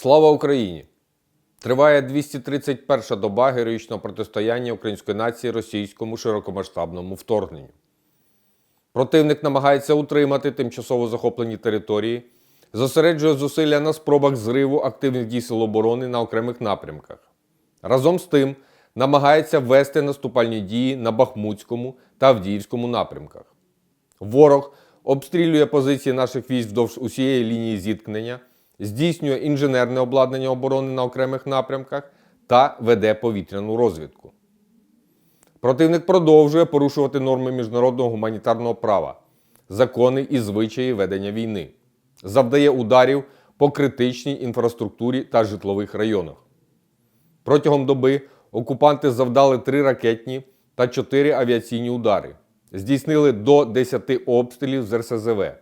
Слава Україні! Триває 231 доба героїчного протистояння української нації російському широкомасштабному вторгненню. Противник намагається утримати тимчасово захоплені території, зосереджує зусилля на спробах зриву активних дій Сил оборони на окремих напрямках. Разом з тим намагається ввести наступальні дії на Бахмутському та Авдіївському напрямках. Ворог обстрілює позиції наших військ вздовж усієї лінії зіткнення, здійснює інженерне обладнання оборони на окремих напрямках та веде повітряну розвідку. Противник продовжує порушувати норми міжнародного гуманітарного права, закони і звичаї ведення війни, завдає ударів по критичній інфраструктурі та житлових районах. Протягом доби окупанти завдали три ракетні та чотири авіаційні удари, здійснили до 10 обстрілів з РСЗВ.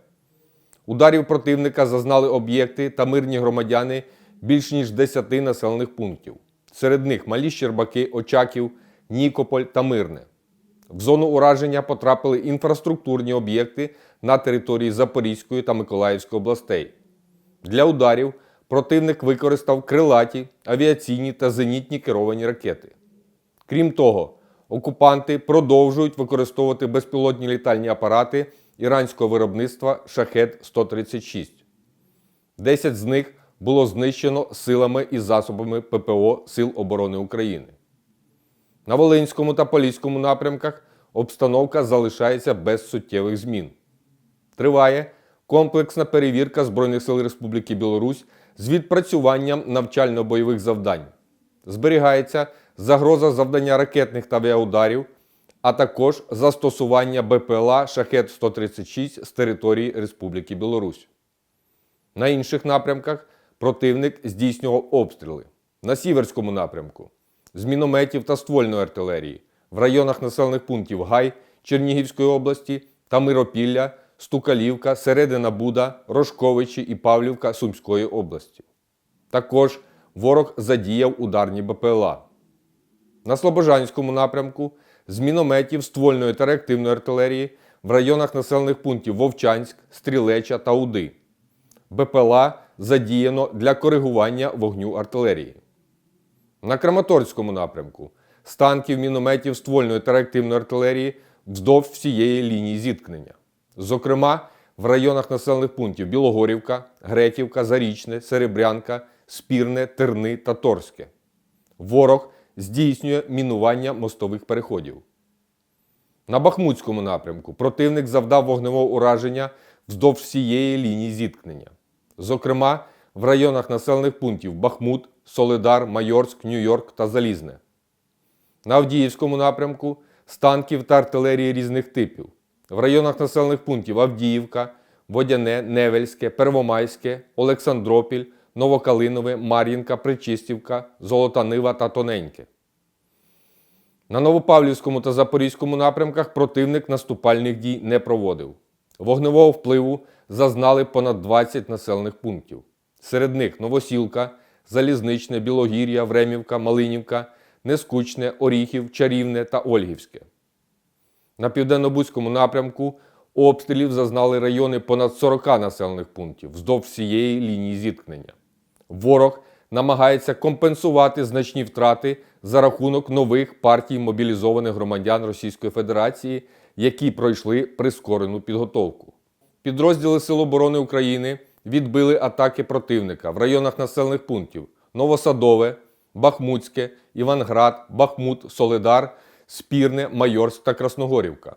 Ударів противника зазнали об'єкти та мирні громадяни більш ніж 10 населених пунктів. Серед них Малі Щербаки, Очаків, Нікополь та Мирне. В зону ураження потрапили інфраструктурні об'єкти на території Запорізької та Миколаївської областей. Для ударів противник використав крилаті, авіаційні та зенітні керовані ракети. Крім того, окупанти продовжують використовувати безпілотні літальні апарати іранського виробництва Шахет 136 10 з них було знищено силами і засобами ППО Сил оборони України. На Волинському та Поліському напрямках обстановка залишається без суттєвих змін. Триває комплексна перевірка Збройних сил Республіки Білорусь з відпрацюванням навчально-бойових завдань. Зберігається загроза завдання ракетних та авіаударів, а також застосування БПЛА Шахет 136 з території Республіки Білорусь. На інших напрямках противник здійснював обстріли. На Сіверському напрямку з мінометів та ствольної артилерії, в районах населених пунктів Гай Чернігівської області та Миропілля, Стукалівка, Середина Буда, Рожковичі і Павлівка Сумської області. Також ворог задіяв ударні БПЛА. На Слобожанському напрямку з мінометів ствольної та реактивної артилерії в районах населених пунктів Вовчанськ, Стрілеча та Уди. БПЛА задіяно для коригування вогню артилерії. На Краматорському напрямку з танків, мінометів ствольної та реактивної артилерії вздовж всієї лінії зіткнення. Зокрема, в районах населених пунктів Білогорівка, Гретівка, Зарічне, Серебрянка, Спірне, Терни та Торське. Ворог здійснює мінування мостових переходів. На Бахмутському напрямку противник завдав вогневого ураження вздовж всієї лінії зіткнення. Зокрема, в районах населених пунктів Бахмут, Солидар, Майорськ, Нью-Йорк та Залізне. На Авдіївському напрямку з танків та артилерії різних типів. В районах населених пунктів Авдіївка, Водяне, Невельське, Первомайське, Олександропіль, Новокалинове, Мар'їнка, Причистівка, Золота Нива та Тоненьке. На Новопавлівському та Запорізькому напрямках противник наступальних дій не проводив. Вогневого впливу зазнали понад 20 населених пунктів. Серед них Новосілка, Залізничне, Білогір'я, Времівка, Малинівка, Нескучне, Оріхів, Чарівне та Ольгівське. На південно-бузькому напрямку обстрілів зазнали райони понад 40 населених пунктів вздовж всієї лінії зіткнення. Ворог намагається компенсувати значні втрати за рахунок нових партій мобілізованих громадян Російської Федерації, які пройшли прискорену підготовку. Підрозділи Сил оборони України відбили атаки противника в районах населених пунктів Новосадове, Бахмутське, Іванград, Бахмут, Солидар, Спірне, Майорськ та Красногорівка.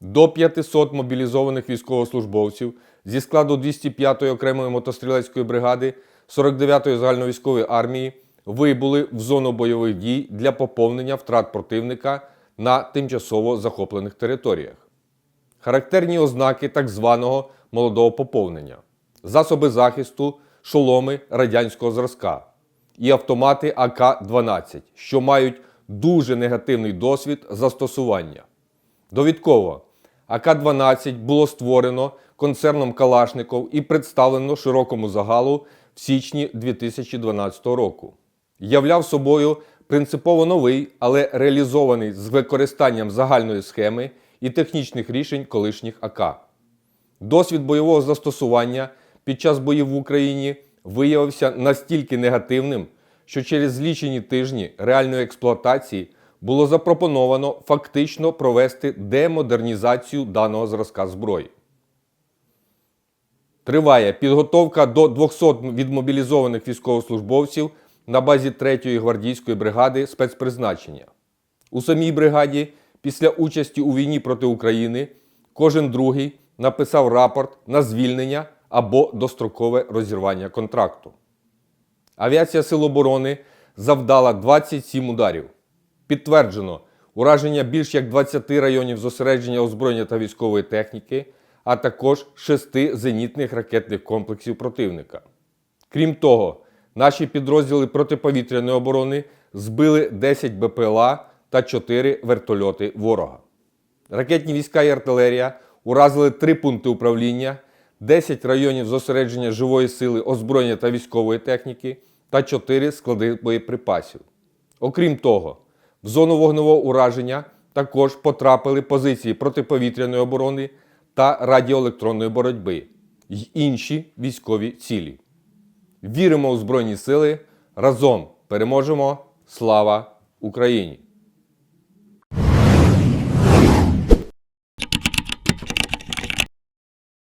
До 500 мобілізованих військовослужбовців зі складу 205-ї окремої мотострілецької бригади 49-ї загальновійськової армії вибули в зону бойових дій для поповнення втрат противника на тимчасово захоплених територіях. Характерні ознаки так званого молодого поповнення, засоби захисту, шоломи радянського зразка і автомати АК-12, що мають дуже негативний досвід застосування. Довідково АК-12 було створено концерном Калашников і представлено широкому загалу в січні 2012 року. Являв собою принципово новий, але реалізований з використанням загальної схеми і технічних рішень колишніх АК. Досвід бойового застосування під час боїв в Україні виявився настільки негативним, що через злічені тижні реальної експлуатації було запропоновано фактично провести демодернізацію даного зразка зброї. Триває підготовка до 200 відмобілізованих військовослужбовців на базі 3-ї гвардійської бригади спецпризначення. У самій бригаді після участі у війні проти України кожен другий написав рапорт на звільнення або дострокове розірвання контракту. Авіація Сил оборони завдала 27 ударів. Підтверджено ураження більш як 20 районів зосередження озброєння та військової техніки, а також 6 зенітних ракетних комплексів противника. Крім того, наші підрозділи протиповітряної оборони збили 10 БПЛА та 4 вертольоти ворога. Ракетні війська і артилерія уразили 3 пункти управління, 10 районів зосередження живої сили, озброєння та військової техніки та 4 склади боєприпасів. Окрім того, в зону вогневого ураження також потрапили позиції протиповітряної оборони та радіоелектронної боротьби й інші військові цілі. Віримо у Збройні Сили. Разом переможемо! Слава Україні!